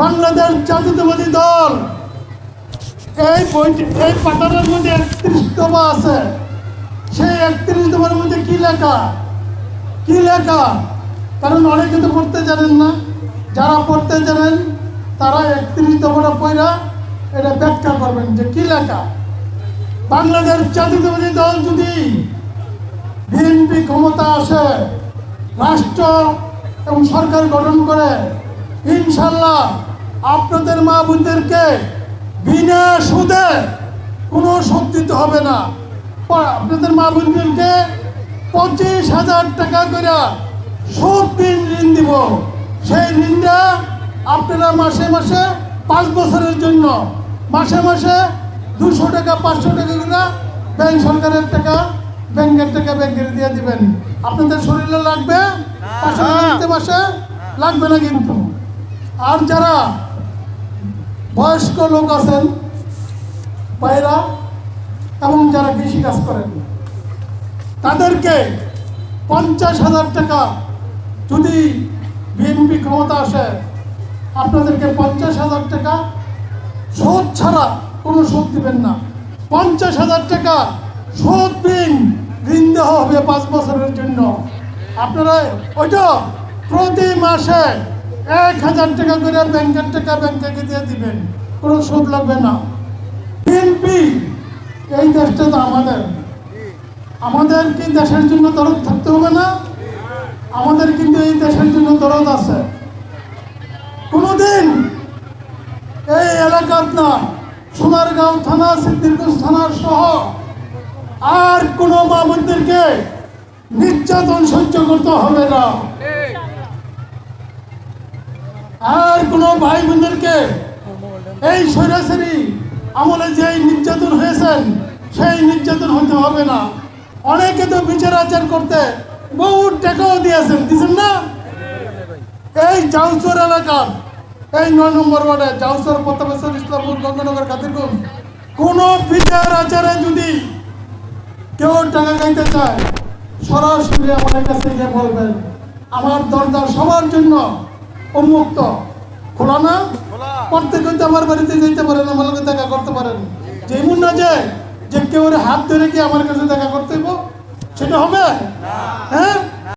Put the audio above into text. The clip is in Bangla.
বাংলাদেশ জাতীয়তাবাদী দল। এই বইটি, এই পাতাটার মধ্যে একত্রিশ দফা আছে। সেই একত্রিশ দফার মধ্যে কি লেখা? কি লেখা? কারণ অনেকে তো পড়তে জানেন না। যারা পড়তে জানেন, তারা একত্রিশ দফাটা পয়রা এটা ব্যাখ্যা করবেন যে কি লেখা। বাংলাদেশ জাতীয়তাবাদী দল যদি বিএনপি ক্ষমতা আসে, রাষ্ট্র এবং সরকার গঠন করে ইনশাল্লাহ আপনাদের মা বোনদেরকে বিনা সুদে কোনো সুদ দিতে হবে না। আপনাদের মা বোনদেরকে পঁচিশ হাজার টাকা করে সুদ দিন ঋণ দিব। সেই ঋণটা আপনারা মাসে মাসে পাঁচ বছরের জন্য মাসে মাসে দুশো টাকা পাঁচশো টাকা করে ব্যাংক সরকারের টাকা ব্যাংকের টাকা ব্যাংকের দিয়ে দিবেন। আপনাদের শরীরে লাগবে পাঁচশো টাকা মাসে লাগবে না কিন্তু। আর যারা বয়স্ক লোক আছেন বাইরা এবং যারা কৃষি কাজ করেন, তাদেরকে পঞ্চাশ হাজার টাকা যদি বিএনপি ক্ষমতা আসে, আপনাদেরকে পঞ্চাশ হাজার টাকা সুদ ছাড়া কোনো সুদ দিবেন না। পঞ্চাশ হাজার টাকা সুদ দিন ঋণ দেওয়া হবে পাঁচ বছরের জন্য। আপনারা ওইটা প্রতি মাসে এক হাজার টাকা করে ব্যাংকের টাকা ব্যাংকে দিয়ে দিবেন। কোনো সুদ লাগবে না। বিএনপি এই দেশটা তো আমাদের। আমাদের কি দেশের জন্য দরদ থাকতে হবে না? আমাদের কিন্তু এই দেশের জন্য দরদ আছে। কোনোদিন এই এলাকার না, সোনারগাঁও থানা, সিদ্দিরগঞ্জ থানার সহ আর কোনো মামুনদেরকে নির্যাতন সহ্য করতে হবে না। আর কোনো ভাই বোনদেরকে এই সরাসরি আমলে যে নির্যাতন হয়েছেন, সেই নির্যাতন হতে হবে না। অনেকে তো বিচার আচার করতে বহু টাকাও দিয়েছেন দিয়েছেন না? এই জাউচর এলাকার, এই নয় নম্বর ওয়ার্ডে জাউচর প্রতাপেশ্বর ইসলামপুর গঙ্গানগর কাতিরগুন কোন বিচার আচারে যদি কেউ টাকা গাইতে চায়, সরাসরি আমার কাছে গিয়ে বলবেন, আমার দরজা সবার জন্য উন্মুক্ত খোলা না? প্রত্যেক হইতে আমার বাড়িতে যেতে পারেন আমার কাছে দেখা করতে পারেন যেমন না যে যে কেউ হাত ধরে কি আমার কাছে দেখা করতে সেটা হবে? হ্যাঁ?